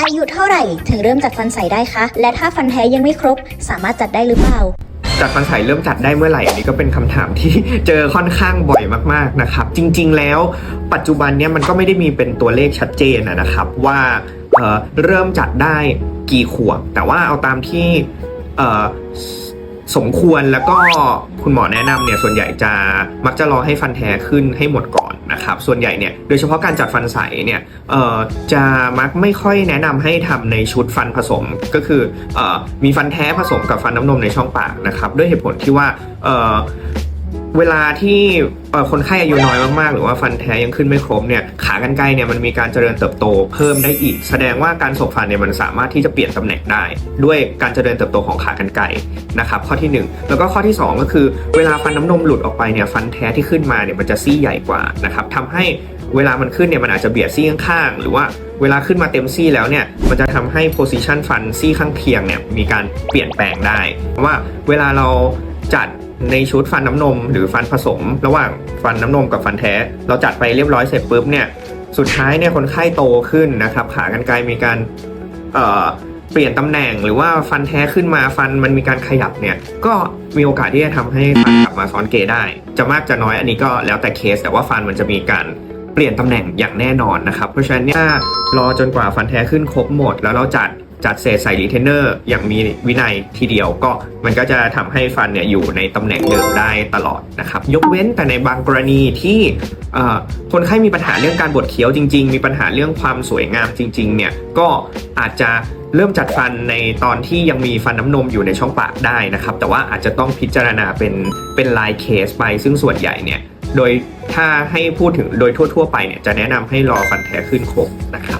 อายุเท่าไหร่ถึงเริ่มจัดฟันใสได้คะ และถ้าฟันแท้ยังไม่ครบ สามารถจัดได้หรือเปล่า จัดฟันใสเริ่มจัดได้เมื่อไหร่อันนี้ก็เป็นคำถามที่ เจอค่อนข้างบ่อยมากๆนะครับ จริง ๆ แล้ว ปัจจุบันเนี้ยมันก็ไม่ได้มีเป็นตัวเลขชัดเจนอะนะครับ ว่าเอ่อเริ่มจัดได้กี่ขวบแต่ว่าเอาตามที่เอ่อ สมควรแล้วก็คุณหมอแนะนำเนี่ยส่วนใหญ่จะมักจะรอให้ฟันแท้ขึ้นให้หมดก่อนนะครับส่วนใหญ่เนี่ยโดยเฉพาะการจัดฟันใสเนี่ยเอ่อจะมักไม่ค่อยแนะนำให้ทำในชุดฟันผสมก็คือเอ่อมีฟันแท้ผสมกับฟันน้ำนมในช่องปากนะครับด้วยเหตุผลที่ว่าเอ่อ เวลาที่คนไข้อายุน้อยมากๆ หรือว่าฟันแท้ยังขึ้นไม่ครบเนี่ยขากรรไกรเนี่ยมันมีการเจริญเติบโตเพิ่มได้อีก แสดงว่าการสบฟันเนี่ยมันสามารถที่จะเปลี่ยนตำแหน่งได้ ด้วยการเจริญเติบโตของขากรรไกรนะครับข้อทีหนึ่งแล้วก็ข้อที่สองก็คือ เวลาฟันน้ำนมหลุดออกไปเนี่ยฟันแท้ที่ขึ้นมาเนี่ยมันจะซี่ใหญ่กว่านะครับทำให้เวลามันขึ้นเนี่ยมันอาจจะเบียดซี่ข้างๆหรือว่าเวลาขึ้นมาเต็มซี่แล้วเนี่ย มันจะทำให้โพซิชันฟันซี่ข้างเคียงเนี่ยมีการเปลี่ยนแปลงได้เพราะว่าเวลาเราจัด ในชุดฟันน้ำนม หรือฟันผสม ระหว่างฟันน้ำนมกับฟันแท้ เราจัดไปเรียบร้อยเสร็จปุ๊บเนี่ยสุดท้ายเนี่ยคนไข้โตขึ้นนะครับ ขากรรไกรมีการเอ่อเปลี่ยนตำแหน่งหรือว่าฟันแท้ขึ้นมาฟันมันมีการขยับเนี่ยก็มีโอกาสที่จะทำให้ฟันกลับมาซ้อนเกยได้ จะมากจะน้อยอันนี้ก็แล้วแต่เคส แต่ว่าฟันมันจะมีการเปลี่ยนตำแหน่งอย่างแน่นอนนะครับ เพราะฉะนั้นเนี่ยรอจนกว่าฟันแท้ขึ้นครบหมด แล้วเราจัด จัดเศษใส่รีเทนเนอร์อย่างมีวินัยทีเดียวก็มันก็จะทำให้ฟันเนี่ยอยู่ในตำแหน่งเดิมได้ตลอดนะครับ ยกเว้นแต่ในบางกรณีที่คนไข้มีปัญหาเรื่องการบดเคี้ยวจริง ๆ มีปัญหาเรื่องความสวยงามจริงๆเนี่ยก็อาจจะเริ่มจัดฟันในตอนที่ยังมีฟันน้ำนมอยู่ในช่องปากได้นะครับ แต่ว่าอาจจะต้องพิจารณาเป็นเป็นลายเคสไป ซึ่งส่วนใหญ่เนี่ยโดยถ้าให้พูดถึงโดยทั่ว ๆ ไปเนี่ยจะแนะนำให้รอฟันแท้ขึ้นครบนะครับ